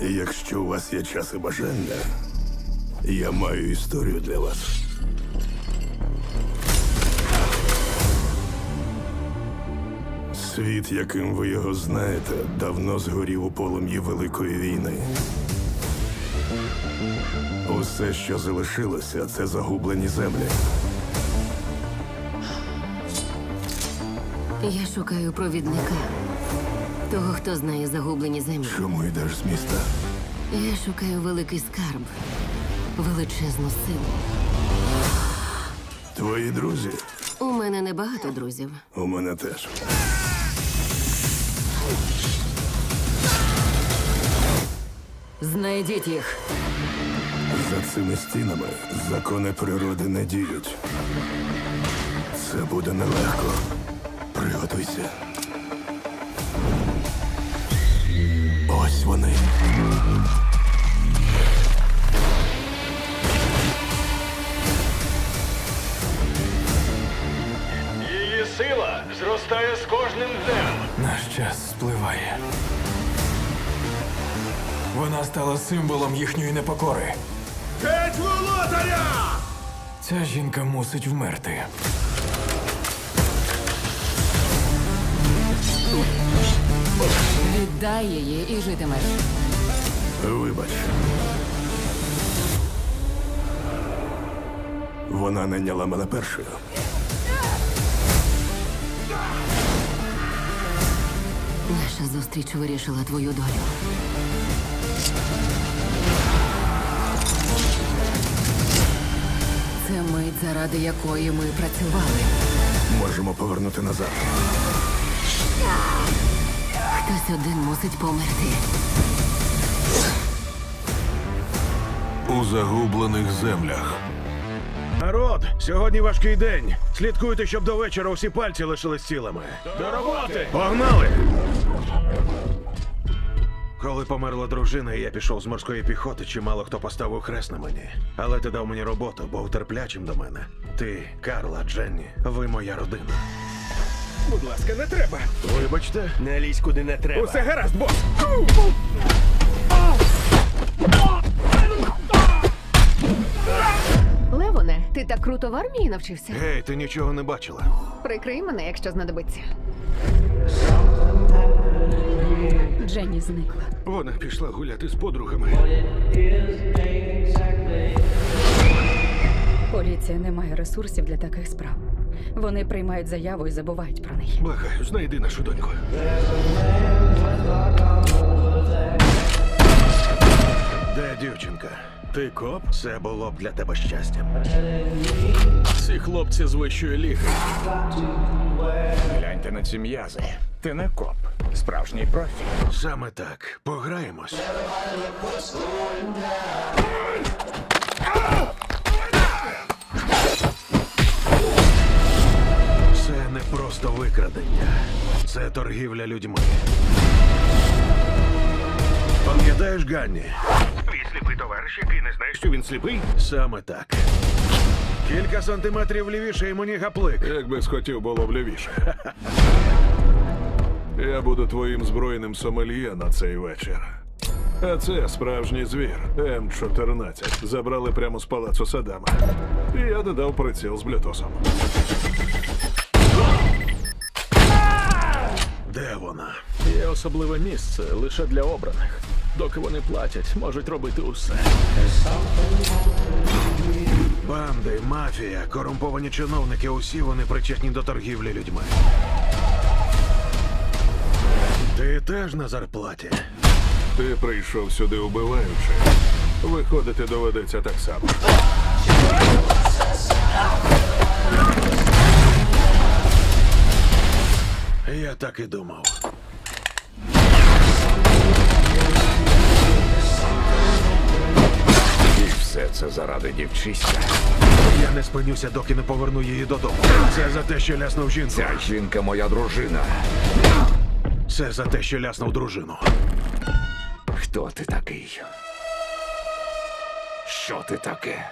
Якщо у вас є час і бажання, я маю історію для вас. Світ, яким ви його знаєте, давно згорів у полум'ї Великої війни. Усе, що залишилося, це загублені землі. Я шукаю провідника. Того, хто знає загублені землі. Чому йдеш з міста? Я шукаю великий скарб, величезну силу. Твої друзі? У мене небагато друзів. У мене теж. Знайдіть їх. За цими стінами закони природи не діють. Це буде нелегко. Приготуйся. Ось вони. Її сила зростає з кожним днем. Наш час спливає. Вона стала символом їхньої непокори. Геть володаря! Ця жінка мусить вмерти. Віддай її і житимеш. Вибач. Вона найняла мене першою. Наша зустріч вирішила твою долю. Це мить, заради якої ми працювали. Можемо повернути назад. Хтось один мусить померти. У загублених землях. Народ, сьогодні важкий день. Слідкуйте, щоб до вечора усі пальці лишились цілими. До роботи! Погнали! Коли померла дружина, і я пішов з морської піхоти, чимало хто поставив хрест на мені. Але ти дав мені роботу, був терплячим до мене. Ти, Карла, Дженні, ви моя родина. Будь ласка, не треба. Вибачте, Не лізь куди не треба. Усе гаразд, бос. Левоне, ти так круто в армії навчився. гей, ти нічого не бачила. Прикрий мене, якщо знадобиться. Дженні зникла. Вона пішла гуляти з подругами. Поліція не має ресурсів для таких справ. Вони приймають заяву і забувають про неї. Благаю, знайди нашу доньку. Де дівчинка? Ти коп? Це було б для тебе щастям. Ці хлопці з вищої ліги. Гляньте на ці м'язи. Ти не коп. Справжній профі. Саме так. Пограємось. Просто викрадення. Це торгівля людьми. Пам'ятаєш Ганні? Твій сліпий товариш, який не знає, що він сліпий? Саме так. Кілька сантиметрів лівіше і мені гаплик. Якби схотів було б лівіше. Я буду твоїм збройним сомельє на цей вечір. А це справжній звір М14. Забрали прямо з палацу Садама. І я додав приціл з блютусом. Де вона? Є особливе місце лише для обраних. Доки вони платять, можуть робити усе. Банди, мафія, корумповані чиновники, усі вони причетні до торгівлі людьми. Ти теж на зарплаті. Ти прийшов сюди убиваючи. Виходити доведеться так само. Так і думав. І все це заради дівчиська. Я не спинюся, доки не поверну її додому. Це за те, що ляснув жінку. Ця жінка моя дружина. Це за те, що ляснув дружину. Хто ти такий? Що ти таке?